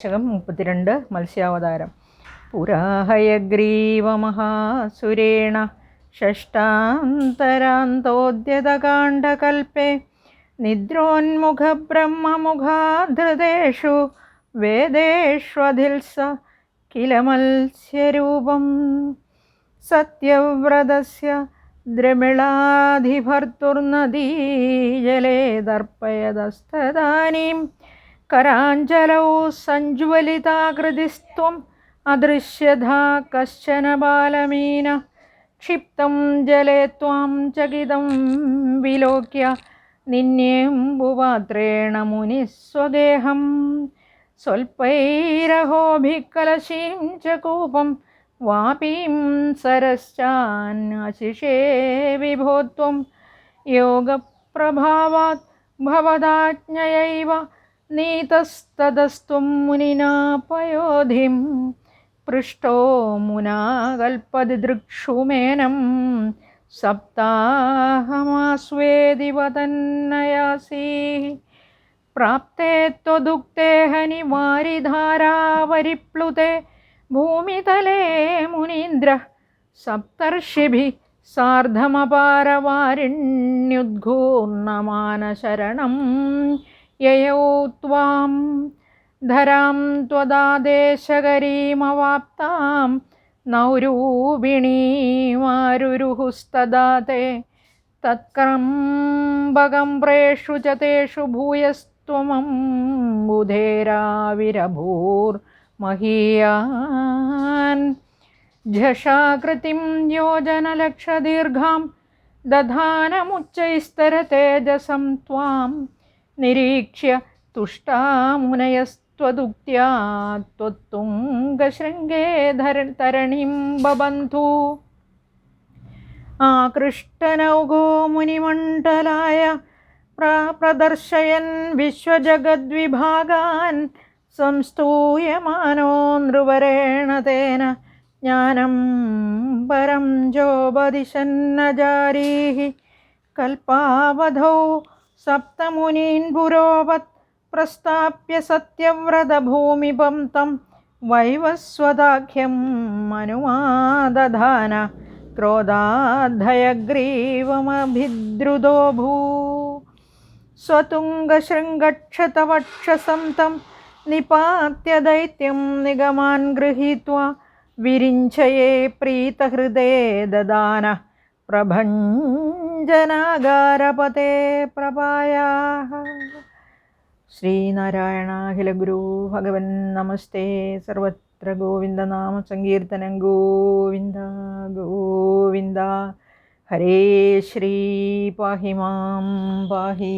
ശകം മുപ്പത്തിരണ്ട് മത്സ്യാവതാരം. പുരാഹയഗ്രീവമഹാസുരേണ ഷഷ്ടാന്തരാന്തോദ്യതകാണ്ഡകൽപ്പേ നിദ്രോന്മുഖബ്രഹ്മമുഖാധൃതേഷു വേദേഷ്വധിൽസ കില മത്സ്യരൂപം സത്യവ്രതസ്യ ദ്രമിളാധിഭർത്തുർനദീജലേ ദർപ്പയതസ്തദാനീം कराञ्जलौ सञ्ज्वलिताकृतिस्त्वम् अदृश्यधा कश्चन बालमीन। क्षिप्तं जले त्वां चकितं विलोक्य निन्येऽम्बुपात्रेण मुनिः स्वगेहं स्वल्पैरहोभिः कलशीं च कूपं वापीं सरश्चान्नशिषे विभो त्वं योगप्रभावात् भवदाज्ञयैव നീതസ്തതസ്ത്വം മുനിനാ പയോധിം പൃഷ്ടോ മുനാ കൽപ്പതിദൃക്ഷുമേനം സപ്താഹമാസ്വേദിവതന്നയാസി പ്രാപ്തേ ത്വദുക്തേ ഹനി വാരിധാരാവരിപ്ലുതേ ഭൂമിതലേ മുനീന്ദ്ര സപ്തർഷിഭി സാർദ്ധമപാരവാരിണ്യുദ്ഘൂർണമാനശരണം ययौ त्वां धरां त्वदादेशकरीमवाप्तां नौरूपिणीमारुरुहुस्तदा ते तत्कम्बकम्प्रेषु च तेषु भूयस्त्वमम्बुधेराविरभूर्महीयान् झषाकृतिं योजनलक्षदीर्घां दधानमुच्चैस्तरतेजसं त्वां നിരീക്ഷ്യ തുഷ്ടാമുനയസ്ത്വദുക്ത്യാ ത്വത്തുംഗശൃംഗേ ധര ബബന്ധു ആകൃഷ്ടനൗഗോ മുനിമണ്ഡലായ പ്രദർശയൻ വിശ്വജഗദ്വിഭാഗാൻ സംസ്തൂയമാനോ നൃവരേണ തേന ജ്ഞാനം പരം ജോപദിശന്നജാരീ കൽപ്പാവധൗ സപ്തമുനീൻ പുരോവത് പ്രസ്ഥാപ്യ സത്യവ്രതഭൂമിപം തം വൈവസ്വതാഖ്യം മനുമാദധാന ക്രോധാധയഗ്രീവമഭിദ്രുതോ ഭൂ സ്വതുംഗശൃംഗക്ഷതവക്ഷസം തം നിപാത്യ ദൈത്യം നിഗമാൻ ഗൃഹീത്വാ വിരിഞ്ചയേ പ്രീതഹൃദേ ദദാന പ്രഭഞ്ച അഞ്ജനാകാരപതേ പ്രഭായാ ശ്രീനാരായണാഖില ഗുരു ഭഗവൻ നമസ്തേ സർവത്ര ഗോവിന്ദനാമ സങ്കീർത്തനം ഗോവിന്ദ ഗോവിന്ദ ഹരേ ശ്രീ പാഹി മാം പാഹി